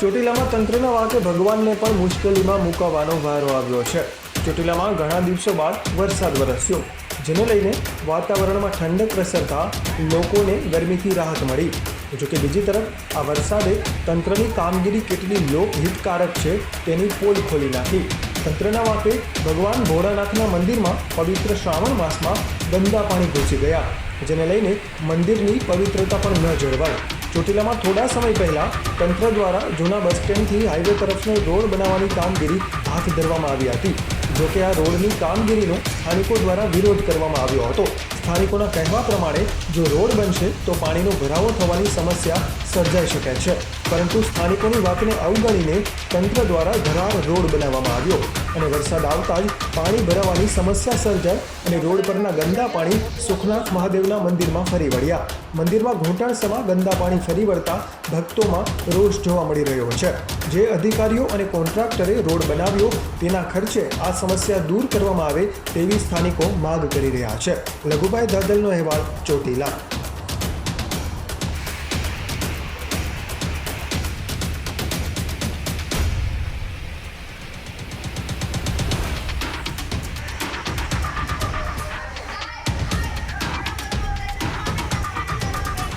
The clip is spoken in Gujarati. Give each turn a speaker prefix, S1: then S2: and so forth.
S1: ચોટીલામાં તંત્રના વાંકે ભગવાનને પણ મુશ્કેલીમાં મૂકવાનો વારો આવ્યો છે. ચોટીલામાં ઘણા દિવસો બાદ વરસાદ વરસ્યો, જેને લઈને વાતાવરણમાં ઠંડક પ્રસરતા લોકોને ગરમીથી રાહત મળી. જોકે બીજી તરફ, આ વરસાદે તંત્રની કામગીરી કેટલી લોકહિતકારક છે તેની પોલ ખોલી નાખી. તંત્રના વાંકે ભગવાન ભોળાનાથના મંદિરમાં પવિત્ર શ્રાવણ માસમાં ગંદા પાણી ઘૂસી ગયા, જેને લઈને મંદિરની પવિત્રતા પણ ન જળવાઈ ચોટીલામાં થોડા સમય પહેલા તંત્ર દ્વારા જૂના બસ સ્ટેન્ડથી હાઈવે તરફનો રોડ બનાવવાની કામગીરી હાથ ધરવામાં આવી હતી. જોકે આ રોડની કામગીરીનો સ્થાનિકો દ્વારા વિરોધ કરવામાં આવ્યો હતો. સ્થાનિકોના કહેવા પ્રમાણે, જો રોડ બનશે, તો પાણીનો ભરાવો થવાની સમસ્યા સર્જાઈ શકે છે. પરંતુ સ્થાનિકોની વાતને અવગણીને તંત્ર દ્વારા ધરાર રોડ બનાવવામાં આવ્યો અને વરસાદ આવતા જ પાણી ભરાવાની સમસ્યા સર્જાઈ અને રોડ પરના ગંદા પાણી સુખનાથ મહાદેવના મંદિરમાં ફરી વળ્યા. મંદિરમાં ઘૂંટણસમાં ગંદા પાણી ફરી વળતા ભક્તોમાં રોષ જોવા મળી રહ્યો છે. જે અધિકારીઓ અને કોન્ટ્રાક્ટરે રોડ બનાવ્યો તેના ખર્ચે આ સમસ્યા દૂર કરવામાં આવે તેવી સ્થાનિકો માંગ કરી રહ્યા છે. લઘુભાઈ દાદલનો અહેવાલ ચોટીલા.